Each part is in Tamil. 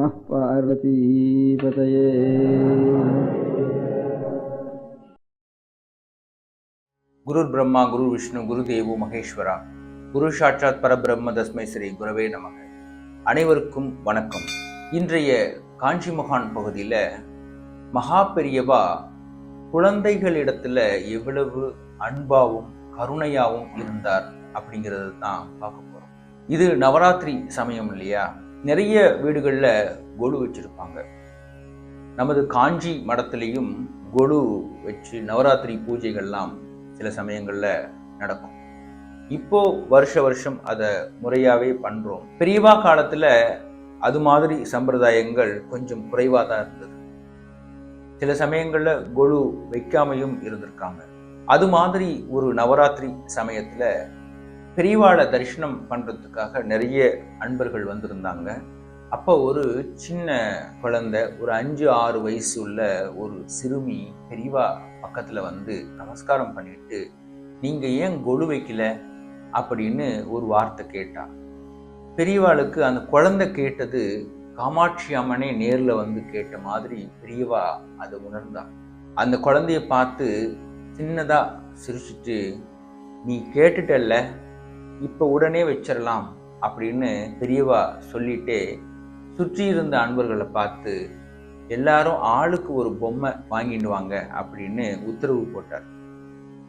நம பார்வதீபதயே குருர் பிரம்மா குரு விஷ்ணு குரு தேவு மகேஸ்வரா குரு சாட்சாத் பரபிரம்ம தஸ்மை ஸ்ரீ குரவே நமக அனைவருக்கும் வணக்கம். இன்றைய காஞ்சி மகான் பகுதியில் மகா பெரியவா குழந்தைகளிடத்துல எவ்வளவு அன்பாவும் கருணையாவும் இருந்தார் அப்படிங்கிறது தான் பார்க்க போகிறோம் இது நவராத்திரி சமயம் இல்லையா? நிறைய வீடுகளில் கொலு வச்சுருப்பாங்க. நமது காஞ்சி மடத்திலையும் கொலு வச்சு நவராத்திரி பூஜைகள்லாம் சில சமயங்களில் நடக்கும். இப்போ வருஷ வருஷம் அதை முறையாகவே பண்ணுறோம் பெரியவா காலத்தில் அது மாதிரி சம்பிரதாயங்கள் கொஞ்சம் குறைவாக தான் இருந்தது. சில சமயங்களில் கொலு வைக்காமையும் இருந்திருக்காங்க. அது மாதிரி ஒரு நவராத்திரி சமயத்தில் பெரியவாளை தரிசனம் பண்ணுறதுக்காக நிறைய அன்பர்கள் வந்திருந்தாங்க. அப்போ ஒரு சின்ன குழந்தை ஒரு அஞ்சு ஆறு வயசு உள்ள ஒரு சிறுமி பெரியவா பக்கத்தில் வந்து நமஸ்காரம் பண்ணிட்டு நீங்கள் ஏன் கொலு வைக்கல? அப்படின்னு ஒரு வார்த்தை கேட்டா. பெரியவாளுக்கு அந்த குழந்தை கேட்டது காமாட்சி அம்மனே நேரில் வந்து கேட்ட மாதிரி பெரியவா அதை உணர்ந்தா. அந்த குழந்தைய பார்த்து சின்னதாக சிரிச்சிட்டு நீ கேட்டுட்டல்ல இப்போ உடனே வச்சிடலாம் அப்படின்னு பெரியவா சொல்லிட்டே சுற்றி இருந்த அன்பர்களை பார்த்து எல்லாரும் ஆளுக்கு ஒரு பொம்மை வாங்கிட்டு வாங்க அப்படின்னு உத்தரவு போட்டார்.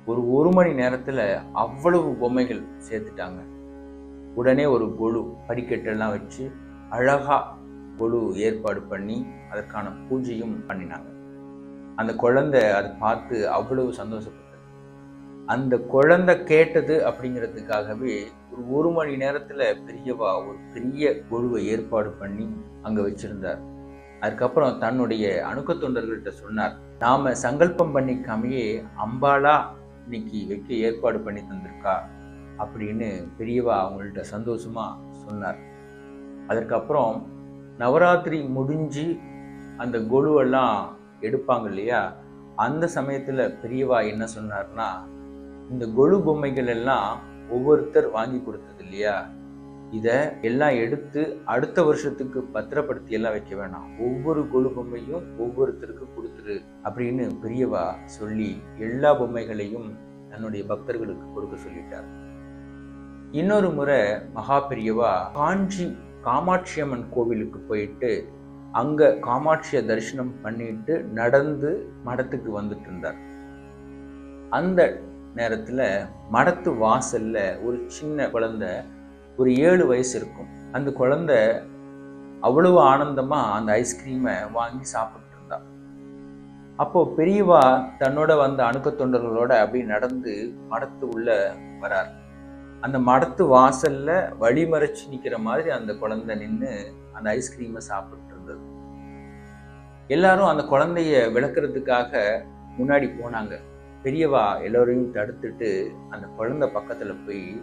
ஒரு ஒரு மணி நேரத்தில் அவ்வளவு பொம்மைகள் சேர்த்துட்டாங்க. உடனே ஒரு கொலு படிக்கட்டெல்லாம் வச்சு அழகாக கொலு ஏற்பாடு பண்ணி அதற்கான பூஜையும் பண்ணினாங்க. அந்த குழந்தை அதை பார்த்து அவ்வளவு சந்தோஷப்பட்டு அந்த குழந்தை கேட்டது அப்படிங்கிறதுக்காகவே ஒரு ஒரு மணி நேரத்தில் பெரியவா ஒரு பெரிய குழுவை ஏற்பாடு பண்ணி அங்கே வச்சிருந்தார். அதுக்கப்புறம் தன்னுடைய அணுக்க தொண்டர்கள்ட்ட சொன்னார் நாம் சங்கல்பம் பண்ணிக்காமையே அம்பாலா இன்னைக்கு வைக்க ஏற்பாடு பண்ணி தந்திருக்கா? அப்படின்னு பெரியவா அவங்கள்ட்ட சந்தோஷமாக சொன்னார். அதற்கப்புறம் நவராத்திரி முடிஞ்சு அந்த கொலுவெல்லாம் எடுப்பாங்க இல்லையா? அந்த சமயத்தில் பெரியவா என்ன சொன்னார்னா இந்த கொலு பொம்மைகள் எல்லாம் ஒவ்வொருத்தர் வாங்கி கொடுத்தது இல்லையா? இதை எல்லாம் எடுத்து அடுத்த வருஷத்துக்கு பத்திரப்படுத்தி எல்லாம் வைக்க வேணாம். ஒவ்வொரு கொலு பொம்மையும் ஒவ்வொருத்தருக்கு கொடுத்துரு அப்படின்னு பெரியவா சொல்லி எல்லா பொம்மைகளையும் தன்னுடைய பக்தர்களுக்கு கொடுக்க சொல்லிட்டார். இன்னொரு முறை மகா பெரியவா காஞ்சி காமாட்சி அம்மன் கோவிலுக்கு போயிட்டு அங்க காமாட்சியை தரிசனம் பண்ணிட்டு நடந்து மடத்துக்கு வந்துட்டு இருந்தார். அந்த நேரத்தில் மடத்து வாசல்ல ஒரு சின்ன குழந்தை ஒரு ஏழு வயசு இருக்கும். அந்த குழந்தை அவ்வளவு ஆனந்தமாக அந்த ஐஸ்கிரீமை வாங்கி சாப்பிட்டு இருந்தா. அப்போது பெரியவா தன்னோட வந்த அணுக்க தொண்டர்களோட அப்படி நடந்து மடத்து உள்ள வரார். அந்த மடத்து வாசலில் வழிமறைச்சு நிற்கிற மாதிரி அந்த குழந்தை நின்று அந்த ஐஸ்கிரீமை சாப்பிட்டு இருந்தது. எல்லாரும் அந்த குழந்தைய விளக்குறதுக்காக முன்னாடி போனாங்க. பெரியவா எல்லோரையும் தடுத்துட்டு அந்த குழந்தை பக்கத்தில் போய்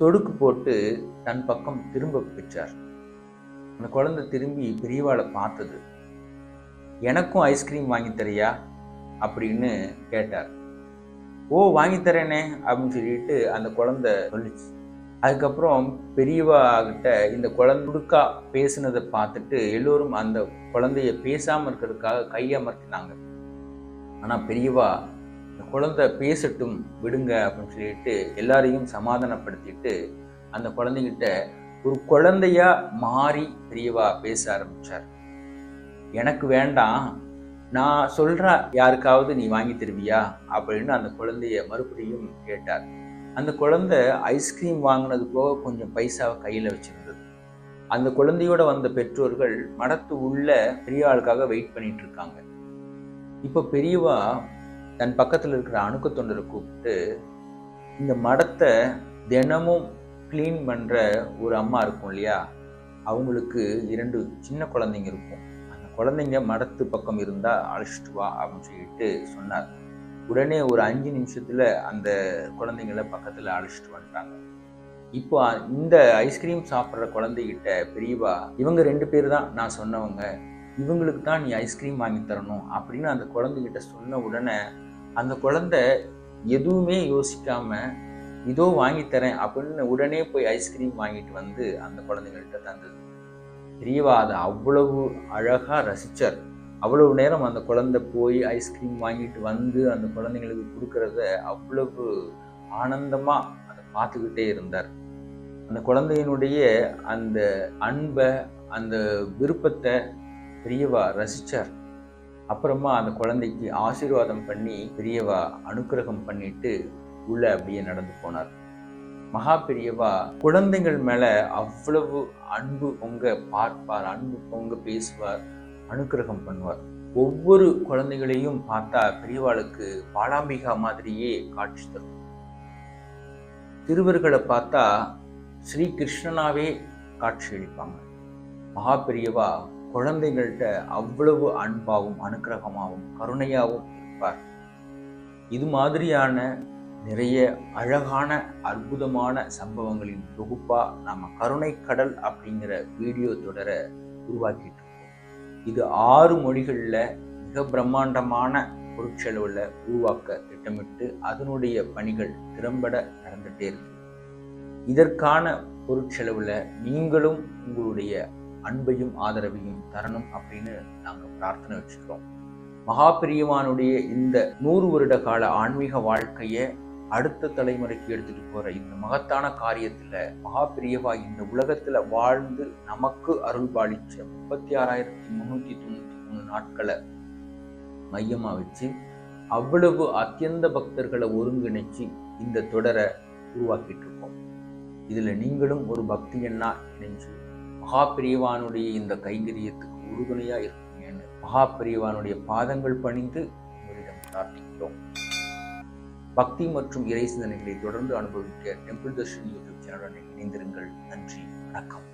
சொடுக்கு போட்டு தன் பக்கம் திரும்ப வச்சார் அந்த குழந்தை திரும்பி பெரியவாளை பார்த்தது. எனக்கும் ஐஸ்கிரீம் வாங்கி தரியா? அப்படின்னு கேட்டார். ஓ வாங்கி தரேனே அப்படின்னு சொல்லிட்டு அந்த குழந்தை சொல்லிச்சு. அதுக்கப்புறம் பெரியவா கிட்ட இந்த குழந்தைக்கா பேசுனதை பார்த்துட்டு எல்லோரும் அந்த குழந்தைய பேசாமல் இருக்கிறதுக்காக கையமர்த்தினாங்க ஆனால் பெரியவா குழந்தை பேசட்டும் விடுங்க அப்படின்னு சொல்லிட்டு எல்லாரையும் சமாதானப்படுத்திட்டு அந்த குழந்தைகிட்ட ஒரு குழந்தையா மாறி பெரியவா பேச ஆரம்பிச்சார். எனக்கு வேண்டாம். நான் சொல்ற யாருக்காவது நீ வாங்கி தருவியா? அப்படின்னு அந்த குழந்தைய மறுபடியும் கேட்டார். அந்த குழந்தை ஐஸ்கிரீம் வாங்கினது போக கொஞ்சம் பைசாவை கையில் வச்சிருந்தது. அந்த குழந்தையோட வந்த பெற்றோர்கள் மடத்து உள்ள பெரிய ஆளுக்காக வெயிட் பண்ணிட்டு இருக்காங்க. இப்போ பெரியவா தன் பக்கத்தில் இருக்கிற அணுக்க தொண்டரை கூப்பிட்டு இந்த மடத்தை தினமும் க்ளீன் பண்ணுற ஒரு அம்மா இருக்கும் இல்லையா? அவங்களுக்கு இரண்டு சின்ன குழந்தைங்க இருக்கும். அந்த குழந்தைங்க மடத்து பக்கம் இருந்தால் அழைச்சிட்டு வா அப்படின்னு சொல்லிட்டு சொன்னார். உடனே ஒரு அஞ்சு நிமிஷத்தில் அந்த குழந்தைங்கள பக்கத்தில் அழைச்சிட்டு வந்துட்டாங்க. இப்போ இந்த ஐஸ்கிரீம் சாப்பிட்ற குழந்தைகிட்ட பெரியவா இவங்க ரெண்டு பேர் தான் நான் சொன்னவங்க இவங்களுக்கு தான் நீ ஐஸ்கிரீம் வாங்கி தரணும் அப்படின்னு அந்த குழந்தைகிட்ட சொன்ன உடனே அந்த குழந்தை எதுவுமே யோசிக்காம இதோ வாங்கித்தரேன் அப்படின்னு உடனே போய் ஐஸ்கிரீம் வாங்கிட்டு வந்து அந்த குழந்தைங்கள்ட்ட தந்தது. பெரியவா அதை அவ்வளவு அழகாக ரசித்தார் அவ்வளவு நேரம் அந்த குழந்தை போய் ஐஸ்கிரீம் வாங்கிட்டு வந்து அந்த குழந்தைங்களுக்கு கொடுக்கறத அவ்வளவு ஆனந்தமாக அதை பார்த்துக்கிட்டே இருந்தார். அந்த குழந்தையினுடைய அந்த அன்பை அந்த விருப்பத்தை பெரியவா ரசிச்சார். அப்புறமா அந்த குழந்தைக்கு ஆசீர்வாதம் பண்ணி பெரியவா அனுக்கிரகம் பண்ணிட்டு உள்ள அப்படியே நடந்து போனார். மகா பெரியவா குழந்தைகள் மேல அவ்வளவு அன்பு பொங்க பார்ப்பார் அன்பு பொங்க பேசுவார் அனுக்கிரகம் பண்ணுவார். ஒவ்வொரு குழந்தைகளையும் பார்த்தா பெரியவாளுக்கு பாலாம்பிகா மாதிரியே காட்சி தரும். திருவர்களை பார்த்தா ஸ்ரீ கிருஷ்ணனாவே காட்சி அளிப்பாங்க. மகா பெரியவா குழந்தைகள்கிட்ட அவ்வளவு அன்பாகவும் அனுக்கிரகமாகவும் கருணையாகவும் இருப்பார். இது மாதிரியான நிறைய அழகான அற்புதமான சம்பவங்களின் தொகுப்பாக நம்ம கருணை கடல் அப்படிங்கிற வீடியோ தொடரை உருவாக்கிட்டு இருக்கோம். இது ஆறு மொழிகளில் மிக பிரம்மாண்டமான பொருட்செலவில் உருவாக்க திட்டமிட்டு அதனுடைய பணிகள் திறம்பட நடந்துகிட்டே இருக்கு. இதற்கான பொருட்செலவில் நீங்களும் உங்களுடைய அன்பையும் ஆதரவையும் தரணும் அப்படின்னு நாங்கள் பிரார்த்தனை வச்சுக்கிறோம். மகாபிரியவானுடைய இந்த நூறு வருட கால ஆன்மீக வாழ்க்கையை அடுத்த தலைமுறைக்கு எடுத்துட்டு போற இந்த மகத்தான காரியத்துல மகாபிரியவா இந்த உலகத்துல வாழ்ந்து நமக்கு அருள் பாலிச்ச முப்பத்தி ஆறாயிரத்தி முன்னூத்தி தொண்ணூத்தி மூணு நாட்களை மையமா வச்சு அவ்வளவு அத்தியந்த பக்தர்களை ஒருங்கிணைச்சு இந்த தொடரை உருவாக்கிட்டு இருக்கோம். இதுல நீங்களும் ஒரு பக்தி எண்ணா இணைஞ்சு மகாபிரியவானுடைய இந்த கைங்கரியத்துக்கு உறுதுணையா என்று மகாபிரியவானுடைய பாதங்கள் பணிந்து உங்களிடம் பிரார்த்திக்கிறோம். பக்தி மற்றும் இறை சிந்தனைகளை தொடர்ந்து அனுபவிக்க டெம்பிள் தர்ஷன் யூடியூப் சேனலுடன் இணைந்திருங்கள். நன்றி. வணக்கம்.